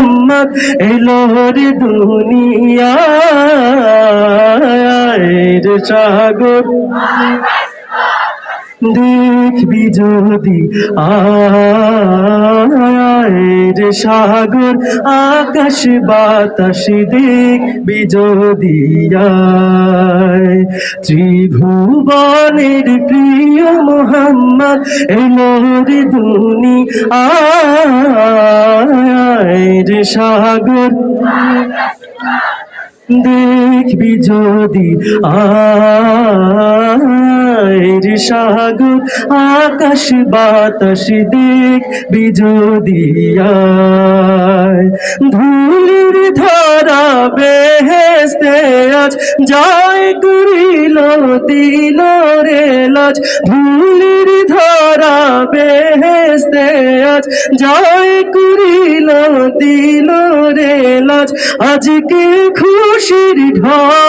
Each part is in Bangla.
মোহাম্মদ এলো রে দুনিয়ায় রে সাগর। দেখবি যদি আয় রে সাগর, আকাশ বাতাস দেখবি যদি আয় ত্রিভুবনের প্রিয় মোহাম্মদ এলো রে দুনি আয় রে সাগর। দেখবি যদি আয় সাগর আকাশ বাতাস দেখবি যদি আয় ধুলির ধরা বেহেস্তে আজ যায় করিল দিল রে লাজ। ধুলির ধরা বেহেস্তে আজ যায় করিল দিল রে লাজ। আজকে খুশির ঢল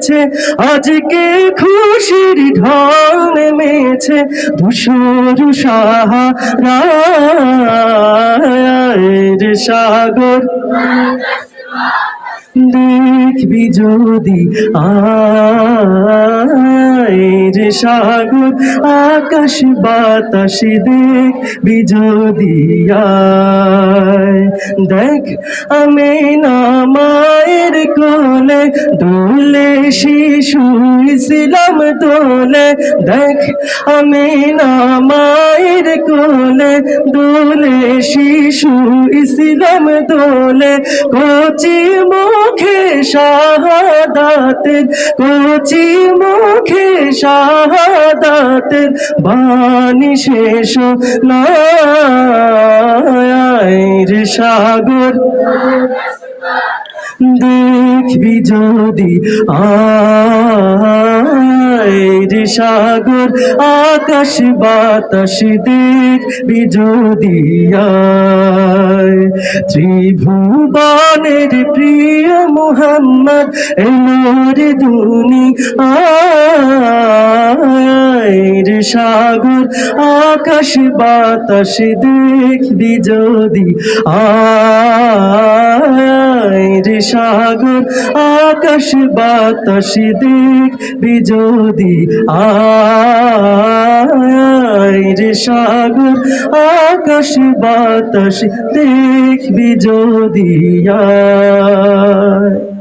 নেমেছে আজকে খুশির ঢল নেমেছে ধূসর সাহারায়ের সাগর। দেখবি যদি আয় সাগর, আকাশ বাতাস দেখবি যদি আয় দেখ, আমি না মায়ের কোলে, দোলে শিশু ইসলাম তোলে দেখ, আমি না মায়ের কোলে, দোলে শিশু ইসলাম দোলে। কচি মুখে শাহাদাতের, কচি মুখে শাহাদাতের বাণী শেষ নয়। সাগর। দেখবি যদি আয় সাগর আকাশ বাতাস দিক আয় ত্রিভুবনের প্রিয় মোহাম্মদ এলোর দুনি আয় সাগর, আকাশ বাতাস দেখবি যদি। আয় সাগর, আকাশ বাতাস দেখবি যদি। আয় সাগর, আকাশ বাতাস দেখবি যদি। আয়।